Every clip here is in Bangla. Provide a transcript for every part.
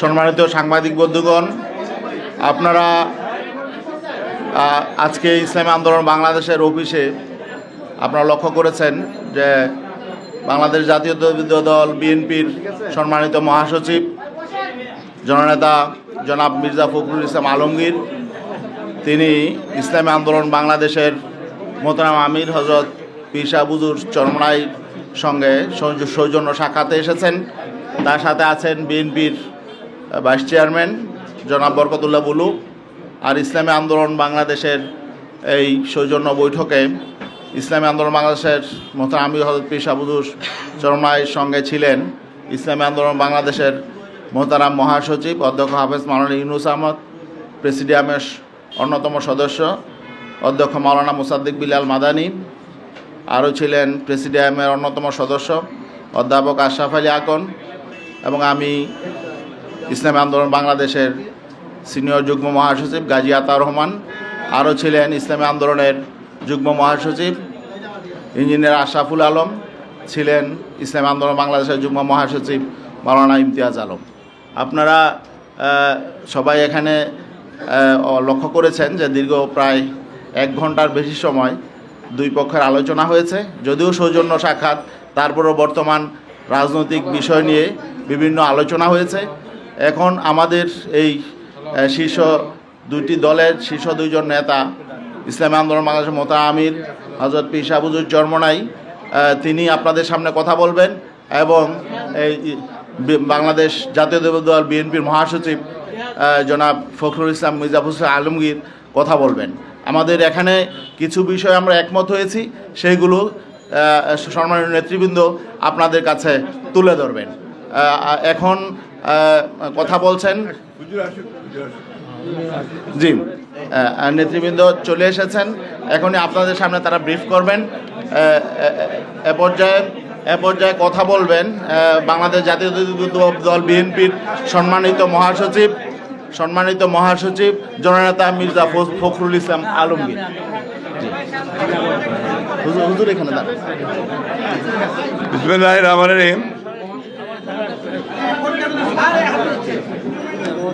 সম্মানিত সাংবাদিক বন্ধুগণ, আপনারা আজকে ইসলামী আন্দোলন বাংলাদেশের অফিসে আপনারা লক্ষ্য করেছেন যে বাংলাদেশ জাতীয়তাবাদী দল বিএনপির সম্মানিত মহাসচিব, জননেতা জনাব মির্জা ফখরুল ইসলাম আলমগীর, তিনি ইসলামী আন্দোলন বাংলাদেশের মোহতারাম আমির হজরত পিসা বুজুর চরমনাই সঙ্গে সৌজন্য সাক্ষাতে এসেছেন। তার সাথে আছেন বিএনপির ভাইস চেয়ারম্যান জনাব বরকতুল্লাহ বুলু আর ইসলামী আন্দোলন বাংলাদেশের এই সৌজন্য বৈঠকে ইসলামী আন্দোলন বাংলাদেশের মোহতারাম আমির হজরত পিসা বুজুর চরমনাইয়ের সঙ্গে ছিলেন ইসলামী আন্দোলন বাংলাদেশের মোহতারাম মহাসচিব অধ্যক্ষ হাফেজ মাওলানা ইউনুস আহমদ প্রেসিডিয়ামের অন্যতম সদস্য অধ্যক্ষ মাওলানা মুসাদ্দিক বিলাল মাদানী, আরও ছিলেন প্রেসিডিয়ামের অন্যতম সদস্য অধ্যাপক আশরাফ আলী আকন এবং আমি ইসলামী আন্দোলন বাংলাদেশের সিনিয়র যুগ্ম মহাসচিব গাজী আতার রহমান, আরও ছিলেন ইসলামী আন্দোলনের যুগ্ম মহাসচিব ইঞ্জিনিয়ার আশরাফুল আলম, ছিলেন ইসলামী আন্দোলন বাংলাদেশের যুগ্ম মহাসচিব মাওলানা ইমতিয়াজ আলম। আপনারা সবাই এখানে লক্ষ্য করেছেন যে দীর্ঘ প্রায় এক ঘণ্টার বেশি সময় দুই পক্ষের আলোচনা হয়েছে, যদিও সৌজন্য সাক্ষাৎ, তারপরও বর্তমান রাজনৈতিক বিষয় নিয়ে বিভিন্ন আলোচনা হয়েছে। এখন আমাদের এই শীর্ষ দুটি দলের শীর্ষ দুইজন নেতা, ইসলামী আন্দোলন বাংলাদেশের মোতা আমির হজরত পি শাহবুজুর চরমনাই তিনি আপনাদের সামনে কথা বলবেন এবং এই বাংলাদেশ জাতীয় দল বিএনপির মহাসচিব জনাব ফখরুল ইসলাম মির্জা হোসেন আলমগীর কথা বলবেন। আমাদের এখানে কিছু বিষয় আমরা একমত হয়েছি, সেইগুলো সম্মানীয় নেতৃবৃন্দ আপনাদের কাছে তুলে ধরবেন। এখন কথা বলছেন জি নেতৃবৃন্দ চলে এসেছেন। এখনই আপনাদের সামনে তারা ব্রিফ করবেন। এ পর্যায়ে এ পর্যায়ে কথা বলবেন। বাংলাদেশ জাতীয় দল বিএনপির সম্মানিত মহাসচিব সম্মানিত মহাসচিব জননেতা মির্জা ফজ- ফখরুল ইসলাম আলমগীর।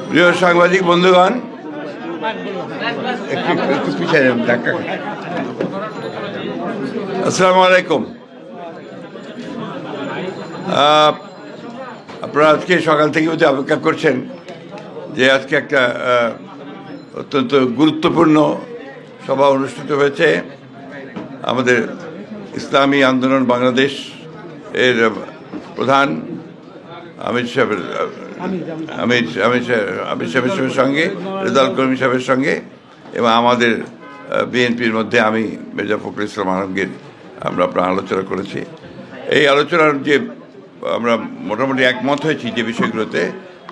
প্রিয় সাংবাদিক বন্ধুগণ। আসসালামু আলাইকুম। আপনারা আজকে সকাল থেকে বোধহয় অপেক্ষা করছেন যে আজকে একটা অত্যন্ত গুরুত্বপূর্ণ সভা অনুষ্ঠিত হয়েছে। আমাদের ইসলামী আন্দোলন বাংলাদেশ এর প্রধান আমির সাহেবের সাহেব, আমির সাহেবের সাহেবের সঙ্গে রেজাল কর্মী সাহেবের সঙ্গে এবং আমাদের বিএনপির মধ্যে আমি, মির্জা ফখরুল ইসলাম আলমগীর, আমরা আপনার আলোচনা করেছি। এই আলোচনার যে আমরা মোটামুটি একমত হয়েছি যে বিষয়গুলোতে,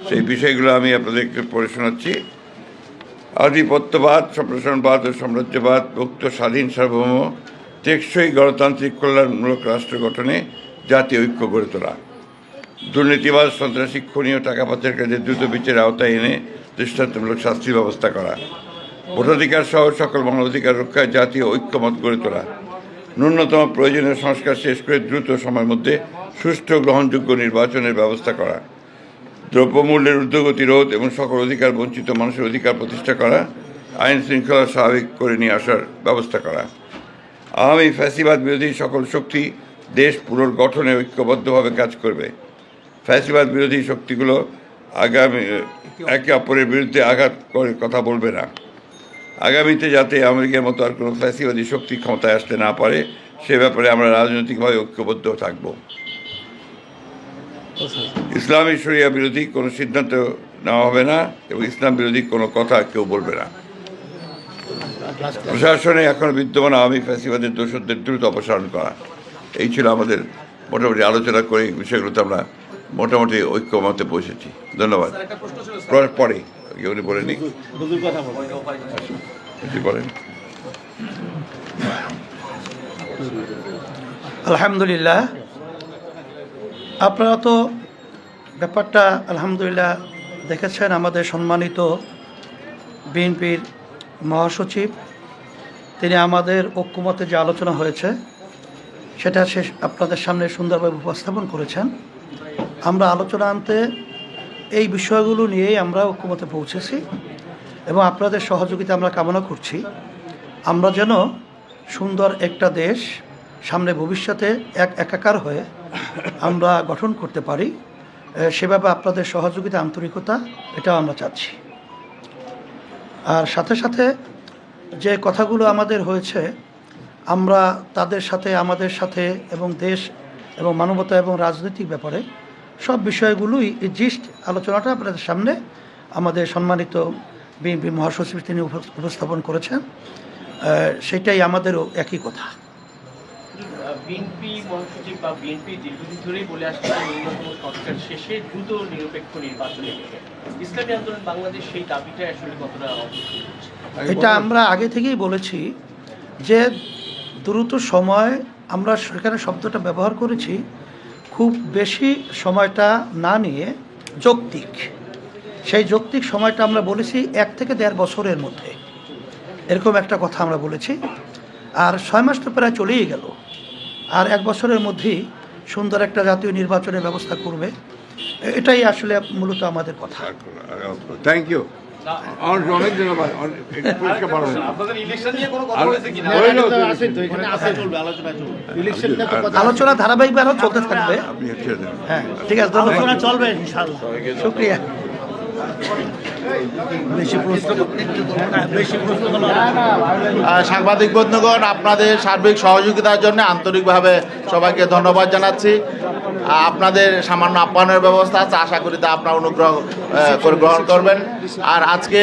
সেই বিষয়গুলো আমি আপনাদেরকে পড়ে শোনাচ্ছি। আধিপত্যবাদ সম্প্রসারণবাদ ও সাম্রাজ্যবাদ মুক্ত স্বাধীন, সার্বভৌম, টেকসই গণতান্ত্রিক কল্যাণমূলক রাষ্ট্র গঠনে জাতীয় ঐক্য গড়ে তোলা। দুর্নীতিবাদ সন্ত্রাসী, খুনি ও টাকা পাচারকারীদের দ্রুত বিচারের আওতায় এনে দৃষ্টান্তমূলক শাস্তির ব্যবস্থা করা। ভোটাধিকার সহ সকল মানবাধিকার রক্ষায় জাতীয় ঐক্যমত গড়ে তোলা। ন্যূনতম প্রয়োজনীয় সংস্কার শেষ করে দ্রুত সময়ের মধ্যে সুষ্ঠু, গ্রহণযোগ্য নির্বাচনের ব্যবস্থা করা। দ্রব্যমূল্যের ঊর্ধ্বগতি রোধ এবং সকল অধিকার বঞ্চিত মানুষের অধিকার প্রতিষ্ঠা করা, আইন শৃঙ্খলা স্বাভাবিক করে নিয়ে আসার ব্যবস্থা করা। আওয়ামী ফ্যাসিবাদ বিরোধী সকল শক্তি দেশ পুনর্গঠনে ঐক্যবদ্ধভাবে কাজ করবে। ফ্যাসিবাদ বিরোধী শক্তিগুলো আগামী, একে অপরের বিরুদ্ধে আঘাত করে কথা বলবে না। আগামীতে যাতে আমেরিকার মতো আর কোনো ফ্যাসিবাদী শক্তি ক্ষমতায় আসতে না পারে, সে ব্যাপারে আমরা রাজনৈতিকভাবে ঐক্যবদ্ধ থাকব। ইসলামী শরিয়া বিরোধী কোনো সিদ্ধান্ত নেওয়া হবে না এবং ইসলাম বিরোধী কোনো কথা কেউ বলবে না। প্রশাসনে এখন বিদ্যমান আওয়ামী ফ্যাসিবাদের দোষদের দ্রুত অপসারণ করা। এই ছিল আমাদের মোটামুটি আলোচনা করে এই বিষয়গুলোতে আমরা মোটামুটি ঐক্যমতে পৌঁছেছি। ধন্যবাদ। পরে- পরে। উনি বলে নি। বলেন। আলহামদুলিল্লাহ। আপনারা তো ব্যাপারটা আলহামদুলিল্লাহ দেখেছেন, আমাদের সম্মানিত বিএনপির মহাসচিব, তিনি আমাদের ঐক্যমতে যে আলোচনা হয়েছে, সেটা শেষ আপনাদের সামনে সুন্দরভাবে উপস্থাপন করেছেন। আমরা আলোচনা আনতে এই বিষয়গুলো নিয়েই আমরা ঐক্যমতে পৌঁছেছি এবং আপনাদের সহযোগিতা আমরা কামনা করছি। আমরা যেন সুন্দর একটা দেশ সামনে ভবিষ্যতে এক একাকার হয়ে আমরা গঠন করতে পারি সেভাবে আপনাদের সহযোগিতা, আন্তরিকতা, এটাও আমরা চাচ্ছি। আর সাথে সাথে যে কথাগুলো আমাদের হয়েছে, আমরা তাদের সাথে, আমাদের সাথে এবং দেশ এবং মানবতা এবং রাজনৈতিক ব্যাপারে সব বিষয়গুলোই জিস্ট আলোচনাটা আপনাদের সামনে আমাদের সম্মানিত বিএনপি মহাসচিব তিনি উপ- উপস্থাপন করেছেন। সেটাই আমাদেরও একই কথা। বিএনপি মহাসচিব বা বিএনপি দীর্ঘদিন ধরেই বলে আসছে ন্যূনতম সংস্কার শেষে দ্রুত নিরপেক্ষ নির্বাচনের বিষয়ে ইসলামী আন্দোলন বাংলাদেশ সেই দাবিটা আসলে কতটা এটা আমরা আগে থেকেই বলেছি যে দ্রুত সময় আমরা সেখানে শব্দটা ব্যবহার করেছি খুব বেশি সময়টা না নিয়ে যৌক্তিক। সেই যৌক্তিক সময়টা আমরা বলেছি এক থেকে দেড় বছরের মধ্যে। এরকম একটা কথা আমরা বলেছি। আর ছয় মাস তো প্রায় চলেই গেল। আর এক বছরের মধ্যেই সুন্দর একটা জাতীয় নির্বাচনের ব্যবস্থা করবে। এটাই আসলে মূলত আমাদের কথা। থ্যাংক ইউ অনেক ধন্যবাদ। আর-। আলোচনা ধারাবাহিকভাবে আরও চলতে থাকবে। হ্যাঁ ঠিক আছে ধন্যবাদ। চলবে শুক্রিয়া। সাংবাদিক বন্ধুগণ, আপনাদের সার্বিক সহযোগিতার জন্য আন্তরিকভাবে সবাইকে ধন্যবাদ জানাচ্ছি। আপনাদের সামান্য আপ্যায়নের ব্যবস্থা আছে, আশা করি তা আপনার অনুগ্রহ করে গ্রহণ করবেন। আর আজকে